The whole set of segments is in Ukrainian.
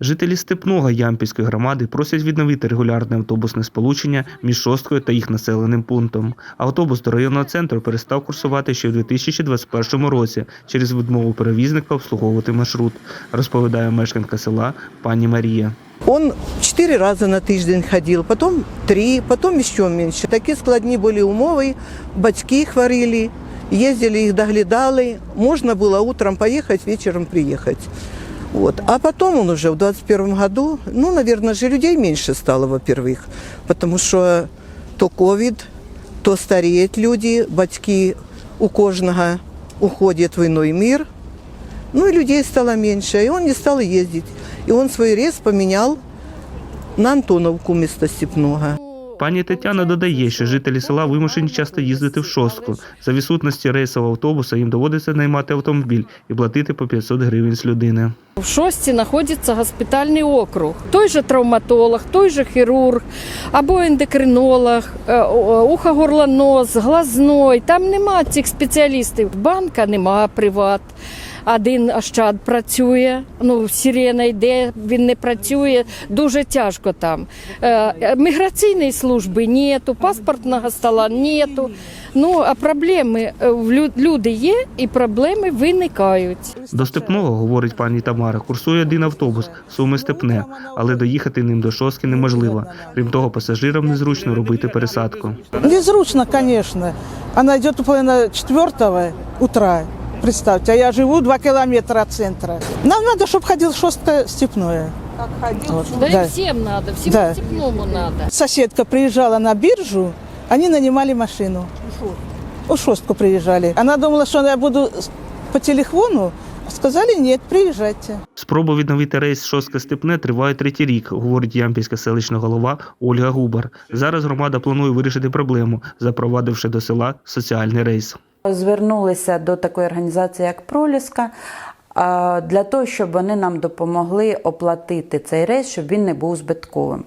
Жителі Степного Ямпільської громади просять відновити регулярне автобусне сполучення між Шосткою та їх населеним пунктом. Автобус до районного центру перестав курсувати ще у 2021 році через відмову перевізника обслуговувати маршрут, розповідає мешканка села пані Марія. Он четыре раза на тиждень ходил, потом три, потом еще меньше. Такі складні були умови, батьки хворіли, їздили їх доглядали. Можна було утром поїхати, вечором приїхати. Вот. А потом он уже в 21 году, ну, наверное, же людей меньше стало, во-первых, потому что то ковид, то стареют люди, батьки у кожного уходят в иной мир, ну и людей стало меньше, и он не стал ездить. И он свой рейс поменял на Антоновку вместо Степного. Пані Тетяна додає, що жителі села вимушені часто їздити в шостку. За відсутності рейсового автобуса їм доводиться наймати автомобіль і платити по 500 гривень з людини. В шості знаходиться госпітальний округ. Той же травматолог, той же хірург або ендокринолог, е, ухо-горлонос, глазной. Там нема цих спеціалістів. Банка нема приват. Один Ощад працює, ну сирена йде, він не працює, дуже тяжко там. Е, Міграційної служби нету, паспортного стола нету. Ну а проблеми е, в люди є і проблеми виникають. До Степного, говорить пані Тамара, курсує один автобус Суми Степне, але доїхати ним до шостки неможливо. Крім того, пасажирам незручно робити пересадку. Незручно, конечно. Она идет у половины четвертого утра. Представьте, а я живу два километра от центра. Нам надо, чтобы ходил шостка степное. Вот, Да, и да. всем надо, всему Да. степному надо. Соседка приезжала на биржу, они нанимали машину. У шостку приезжали. Она думала, что я буду по телефону. Сказали, нет, приезжайте. Спроба відновити рейс шостка Степне триває третій рік, говорить ямпільська селищна голова Ольга Губар. Зараз громада планує вирішити проблему, запровадивши до села соціальний рейс. Звернулися до такої організації, як Проліска, для того, щоб вони нам допомогли оплатити цей рейс, щоб він не був збитковим.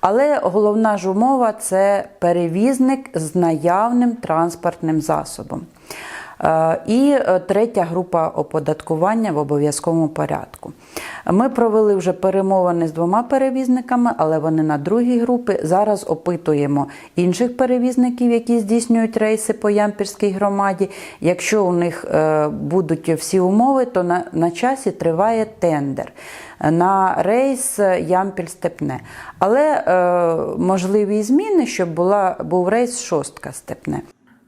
Але головна ж умова це перевізник з наявним транспортним засобом. Е, І е, третя група оподаткування в обов'язковому порядку. Ми провели вже перемовини з двома перевізниками, але вони на другій групі. Зараз опитуємо інших перевізників, які здійснюють рейси по Ямпірській громаді. Якщо у них е, будуть всі умови, то на, на часі триває тендер на рейс Ямпіль-Степне. Але е, можливі зміни, щоб була, був рейс шостка Степне.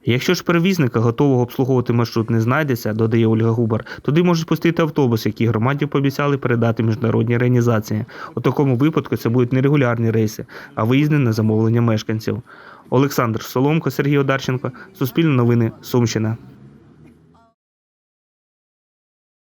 Якщо ж перевізника готового обслуговувати маршрут не знайдеться, додає Ольга Губар, туди можуть пустити автобус, який громаді пообіцяли передати міжнародні організації. У такому випадку це будуть не регулярні рейси, а виїзди на замовлення мешканців. Олександр Соломко, Сергій Одарченко, Суспільне новини, Сумщина.